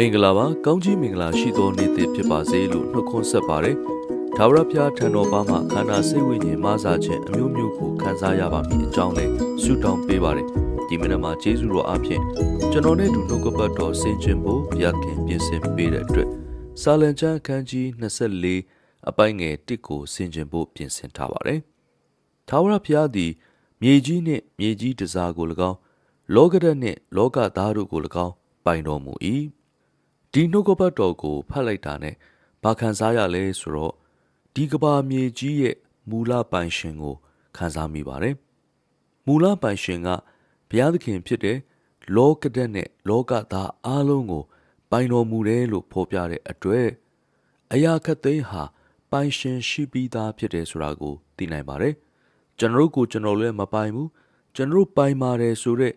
မင်္ဂလာပါကောင်းကြီးမင်္ဂလာရှိသောနေ့သစ်ဖြစ်ပါစေလို့နှုတ်ခွန်းဆက်ပါတယ်ဒါဝရဖျားထံတော်ပါမှာခန္ဓာစိတ်ဝိညာဉ်မဆာခြင်းအမျိုးမျိုးကိုခံစားရပါမည်အကြောင်းလေးဆုတောင်းပေးပါတယ်ဒီမနက်မှာကျေးဇူးတော်အဖြစ်ကျွန်တော်နဲ့အတူနှုတ်ကပတ်တော်ဆင်ခြင်ဖို့ဘုရားခင်ပြင်ဆင်ပေးတဲ့အတွက်စာလံကျမ်းအခန်းကြီး24အပိုင်းငယ်1ကိုဆင်ခြင်ဖို့ပြင်ဆင်ထားပါတယ်ဒါဝရဖျားသည်မြေကြီးနှင့်မြေကြီးတစားကို၎င်းလောကဓာတ်နှင့်လောကသားတို့ကို၎င်းပိုင်တော်မူ၏ ဒီနှုတ်ကပတ်တော်ကိုဖတ်လိုက်တာနဲ့ဘာခံစားရလဲဆိုတော့ဒီကဘာမြေကြီးရဲ့မူလပိုင်ရှင်ကိုခံစားမိပါတယ်မူလပိုင်ရှင်ကဘုရားသခင်ဖြစ်တဲ့လောကဓာတ်နဲ့လောကသားအားလုံးကို ပိုင်တော်မူတယ်လို့ဖော်ပြတဲ့အတွက်အရာခတ်သိမ်းဟာပိုင်ရှင်ရှိပြီးသားဖြစ်တယ်ဆိုတာကိုသိနိုင်ပါတယ်ကျွန်တော်တို့ကိုကျွန်တော်လည်းမပိုင်ဘူးကျွန်တော်တို့ပိုင်ပါတယ်ဆိုတဲ့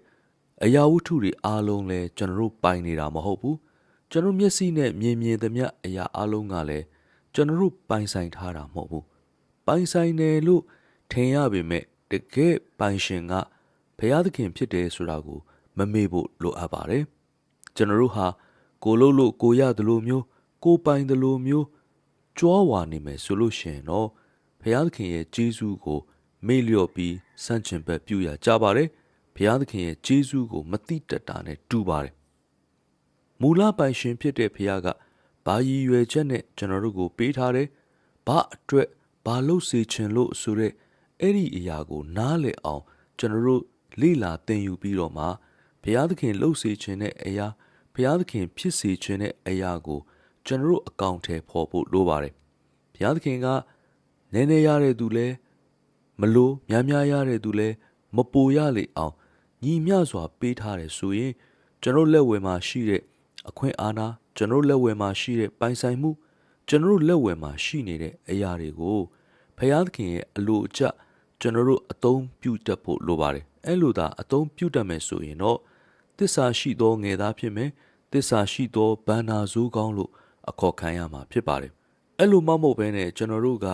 အရာဝတ္ထုတွေအားလုံးလည်းကျွန်တော်တို့ပိုင်နေတာမဟုတ်ဘူး ကျွန်တော်မျက်စိနဲ့မြင်မြင်သမျှအရာအားလုံးကလည်းကျွန်တော်တို့ပိုင်ဆိုင်ထားတာမဟုတ်ဘူးပိုင်ဆိုင်တယ်လို့ထင်ရပေမဲ့တကယ်ပိုင်ရှင်ကဘုရားသခင်ဖြစ်တယ်ဆိုတာကိုမမေ့ဖို့လိုအပ်ပါတယ်ကျွန်တော်တို့ဟာကိုလို့လို့ကိုရတယ်လို့မျိုးကိုပိုင်တယ်လို့မျိုးကြွားဝါနေမယ်ဆိုလို့ရှိရင်တော့ဘုရားသခင်ရဲ့ကျေးဇူးကိုမေ့လျော့ပြီးစန့်ကျင်ဘက်ပြုရကြပါတယ်ဘုရားသခင်ရဲ့ကျေးဇူးကိုမတိတတ်တာနဲ့တူပါတယ် မူလပိုင်ရှင်ဖြစ်တဲ့ဘုရားကဘာရည်ရွယ်ချက်နဲ့ကျွန်တော်တို့ကိုပေးထားတယ်ဘာအတွက်ဘာလို့စေချင်လို့ဆိုတဲ့အဲ့ဒီအရာကိုနားလည်အောင် ကျွန်တော်တို့လေ့လာသင်ယူပြီးတော့မှဘုရားသခင်လှုပ်စေခြင်းတဲ့အရာဘုရားသခင်ဖြစ်စေခြင်းတဲ့အရာကို ကျွန်တော်တို့အကောင့်ထဲပေါ်ဖို့လိုပါတယ်ဘုရားသခင်ကနည်းနည်းရတဲ့သူလဲမလို့များများရတဲ့သူလဲမပူရလေအောင်ညီမျှစွာပေးထားတယ်ဆိုရင်ကျွန်တော်လက်ဝယ်မှာရှိတဲ့ အခွင့်အာဏာကျွန်တော်လက်ဝယ်မှာရှိတဲ့ပိုင်ဆိုင်မှုကျွန်တော်လက်ဝယ်မှာရှိနေတဲ့အရာတွေကိုဖယားသခင်ရဲ့အလိုအကျကျွန်တော်တို့အသုံးပြုတတ်ဖို့လိုပါတယ်အဲ့လိုသာအသုံးပြုတတ်မယ်ဆိုရင်တော့တစ္ဆာရှိသောငယ်သားဖြစ်မယ်တစ္ဆာရှိသောဘန္နာဇိုးကောင်းလို့အခေါ်ခံရမှာဖြစ်ပါတယ်အဲ့လိုမှမဟုတ်ဘဲနဲ့ကျွန်တော်တို့က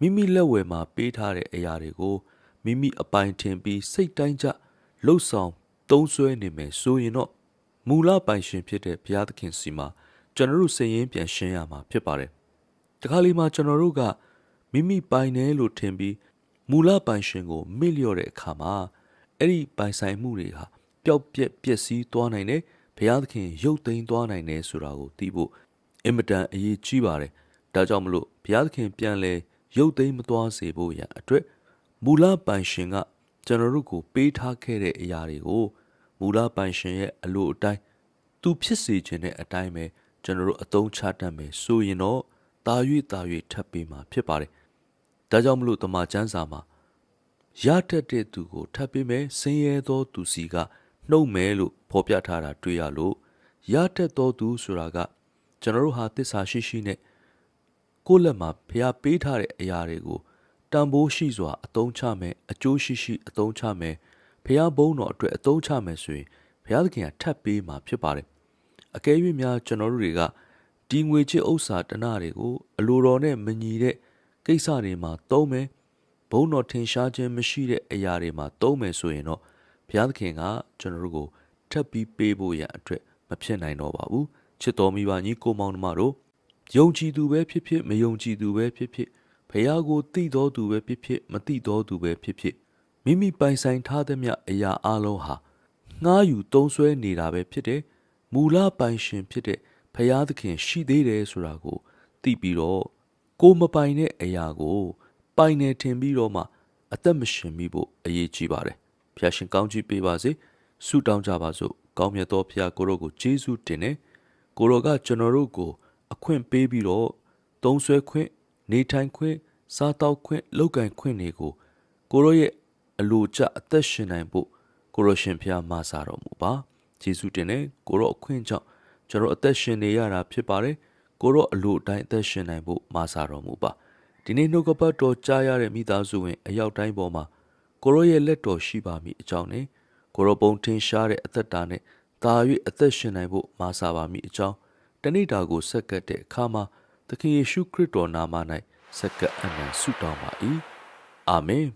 မိမိလက်ဝယ်မှာပေးထားတဲ့အရာတွေကိုမိမိအပိုင်ထင်ပြီးစိတ်တိုင်းကျလှုပ်ဆောင်သုံးဆွဲနေမယ်ဆိုရင်တော့ မူလပိုင်ရှင်ဖြစ်တဲ့ဘုရားသခင်စီမှာကျွန်တော်တို့စည်ရင်းပြန်ရှင်းရမှာဖြစ်ပါတယ်။တခါလေမှကျွန်တော်တို့ကမိမိပိုင်တယ်လို့ထင်ပြီးမူလပိုင်ရှင်ကိုမေ့လျော့တဲ့အခါမှာအဲ့ဒီပိုင်ဆိုင်မှုတွေဟာပျောက်ပြက်ပျက်စီးသွားနိုင်တယ်။ဘုရားသခင်ရုပ်သိမ်းသွားနိုင်တယ်ဆိုတာကိုသိဖို့အင်မတန်အရေးကြီးပါတယ်။ဒါကြောင့်မလို့ဘုရားသခင်ပြန်လဲရုပ်သိမ်းမသွားစေဖို့ရန်အတွက်မူလပိုင်ရှင်ကကျွန်တော်တို့ကိုပေးထားခဲ့တဲ့အရာတွေကို မူလပိုင်ရှင်ရဲ့အလိုအတိုင်းသူဖြစ်စေခြင်းတဲ့အတိုင်းပဲကျွန်တော်တို့အသုံးချတတ်မယ်ဆိုရင်တော့တာ၍တာ၍ထပ်ပေးမှာဖြစ်ပါတယ်။ဒါကြောင့်မလို့တမန်ကျမ်းစာမှာရတတ်တဲ့သူကိုထပ်ပေးမယ်ဆင်းရဲသောသူစီကနှုတ်မယ်လို့ဖော်ပြထားတာတွေ့ရလို့ရတတ်သောသူဆိုတာကကျွန်တော်တို့ဟာတစ္ဆာရှိရှိနဲ့ကိုယ့်လက်မှာဖျားပေးထားတဲ့အရာတွေကိုတန်ဖိုးရှိစွာအသုံးချမယ်အကျိုးရှိရှိအသုံးချမယ် ဖះဘုံတော်အတွက်အသုံးချမယ်ဆိုရင်ဘုရားသခင်ကထပ်ပေးမှာဖြစ်ပါတယ်အကယ်၍များကျွန်တော်တို့တွေကဒီငွေချစ်ဥစ္စာတနတွေကိုအလိုတော်နဲ့မညီတဲ့ကိစ္စတွေမှာသုံးမယ်ဘုံတော်ထင်ရှားခြင်းမရှိတဲ့အရာတွေမှာသုံးမယ်ဆိုရင်တော့ဘုရားသခင်ကကျွန်တော်တို့ကိုထပ်ပြီးပေးဖို့ရန်အတွက်မဖြစ်နိုင်တော့ပါဘူးချစ်တော်မိဘညီကိုမောင်နှမတို့ယုံကြည်သူပဲဖြစ်ဖြစ်မယုံကြည်သူပဲဖြစ်ဖြစ်ဖះကိုသိတော်သူပဲဖြစ်ဖြစ်မသိတော်သူပဲဖြစ်ဖြစ် မိမိပိုင်ဆိုင်ထားသမျှအရာအလုံးဟာငှားယူသုံးဆွဲနေတာပဲဖြစ်တယ်မူလပိုင်ရှင်ဖြစ်တဲ့ဖရာသခင်ရှိသေးတယ်ဆိုတာကိုသိပြီးတော့ကိုမပိုင်တဲ့အရာကို ပိုင်နေထင်ပြီးတော့မှ အသက်မရှင်မိဖို့အရေးကြီးပါတယ်ဖျာရှင်ကောင်းကြီးပေးပါစေဆုတောင်းကြပါစို့ကောင်းမြတ်သောဖရာကိုရောကိုယေရှုတင်နေကိုရောကကျွန်တော်တို့ကို အခွင့်ပေးပြီးတော့သုံးဆွဲခွင့်နေထိုင်ခွင့်စားတောက်ခွင့်လုပ်ကင်ခွင့်တွေကိုကိုရောရဲ့ အလိုကျအသက်ရှင်နိုင်ဖို့ကိုရရှင်ဖျားမဆာတော်မူပါယေရှုတင်တဲ့ကိုရောအခွင့်ကြောင့်ကျွန်တော်အသက်ရှင်နေရတာဖြစ်ပါတယ်ကိုရောအလိုအတိုင်းအသက်ရှင်နိုင်ဖို့မဆာတော်မူပါဒီနေ့နှုတ်ကပတ်တော်ကြားရတဲ့မိသားစုဝင် အရောက်တိုင်းပေါ်မှာကိုရောရဲ့လက်တော်ရှိပါမည်အကြောင်းနဲ့ကိုရောပုံထင်ရှားတဲ့အသက်တာနဲ့တာ၍အသက်ရှင်နိုင်ဖို့မဆာပါမည်အကြောင်းတဏိတာကိုဆက်ကပ်တဲ့အခါမှာသခင်ယေရှုခရစ်တော်နာမ၌ဆက်ကပ်အနံဆုတောင်းပါ၏အာမင်